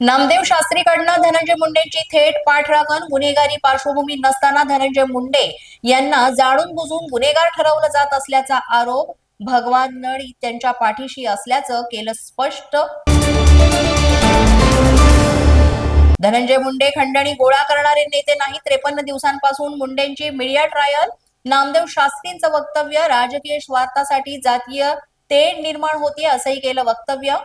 नामदेव शास्त्रीकडनं धनंजय मुंडेंची थेट पाठराखण गुन्हेगारी पार्श्वभूमी नसताना धनंजय मुंडे यांना जाणून बुजून गुन्हेगार ठरवलं जात असल्याचा आरोप भगवान नळी त्यांच्या पाठीशी असल्याचं केलं स्पष्ट. धनंजय मुंडे खंडणी गोळा करणारे नेते नाही त्रेपन्न दिवसांपासून मुंडेंची मीडिया ट्रायल नामदेव शास्त्रींचं वक्तव्य राजकीय स्वार्थासाठी जातीय तेढ निर्माण होती असंही केलं वक्तव्य.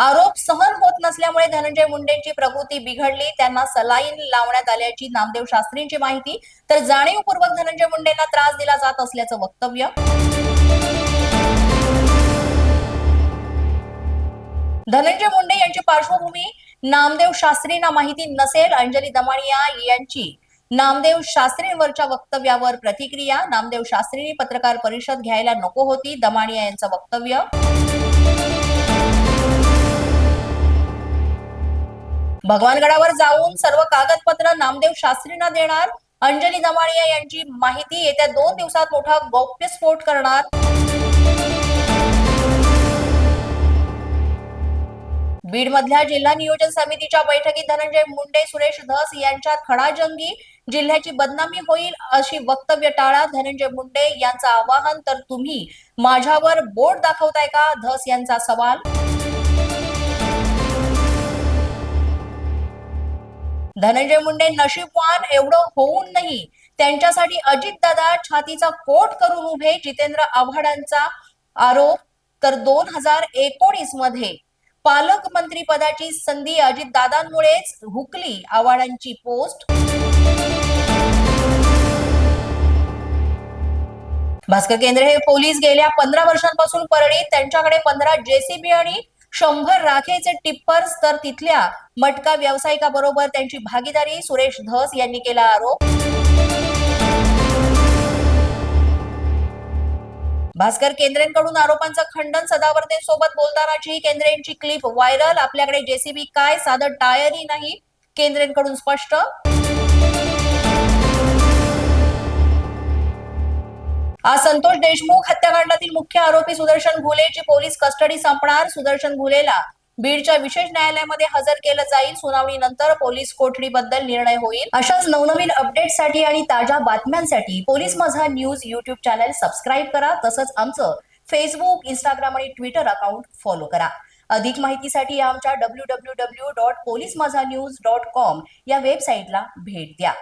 आरोप सहन होत नसल्यामुळे धनंजय मुंडेंची प्रकृती बिघडली. त्यांना सलाईन लावण्यात आल्याची नामदेव शास्त्रींची माहिती. तर जाणीवपूर्वक धनंजय मुंडेंना त्रास दिला जात असल्याचं वक्तव्य. धनंजय मुंडे यांची पार्श्वभूमी नामदेव शास्त्रींना माहिती नसेल. अंजली दमाणिया यांची नामदेव शास्त्रींवरच्या वक्तव्यावर प्रतिक्रिया. नामदेव शास्त्रींनी पत्रकार परिषद घ्यायला नको होती. दमाणिया यांचं वक्तव्य. भगवानगडावर जाऊन सर्व कागदपत्र नामदेव शास्त्रींना देणार. अंजली दमाणिया यांची माहिती येत्या दोन दिवसात मोठा गौप्यस्फोट करणार. बीड मधल्या जिल्हा नियोजन समितीच्या बैठकीत धनंजय मुंडे सुरेश धस यांच्यात खडाजंगी. जिल्ह्याची बदनामी होईल अशी वक्तव्य टाळा धनंजय मुंडे यांचं आवाहन. तर तुम्ही माझ्यावर बोट दाखवताय का? धस यांचा सवाल. धनंजय मुंडे नशीबवान एवढं होऊन नाही. त्यांच्यासाठी अजितदादा छातीचा कोट करून उभे. जितेंद्र आव्हाडांचा आरोप तर दोन हजार एकोणीसमध्ये पालकमंत्री पदाची संधी अजितदादांमुळेच हुकली आव्हाडांची पोस्ट. भास्कर केंद्रे हे पोलीस गेल्या पंधरा वर्षांपासून परळीत. त्यांच्याकडे पंधरा जेसीबी आणि शंभर राखेचे टिप्पर्स तर तिथल्या मटका व्यावसायिकाबरोबर त्यांची भागीदारी सुरेश धस यांनी केला आरोप. भास्कर केंद्रेंकडून आरोपांचं खंडन सदावर्तेंसोबत बोलतानाची केंद्रेंची क्लिप व्हायरल. आपल्याकडे जेसीबी काय? साधं टायरही नाही. केंद्रेंकडून स्पष्ट. आज संतोष देशमुख हत्याकांडातील मुख्य आरोपी सुदर्शन घुलेची पोलीस कस्टडी संपणार सुदर्शन घुलेला बीडच्या विशेष न्यायालयामध्ये हजर केलं जाईल. सुनावणीनंतर पोलीस कोठडीबद्दल निर्णय होईल. अशाच नवनवीन अपडेटसाठी आणि ताज्या बातम्यांसाठी police Majha news YouTube channel subscribe करा. तसंच आमचं फेसबुक इंस्टाग्राम आणि ट्विटर अकाउंट फॉलो करा. अधिक माहितीसाठी आमच्या W W W dot police Majha news dot com या वेबसाईटला भेट द्या.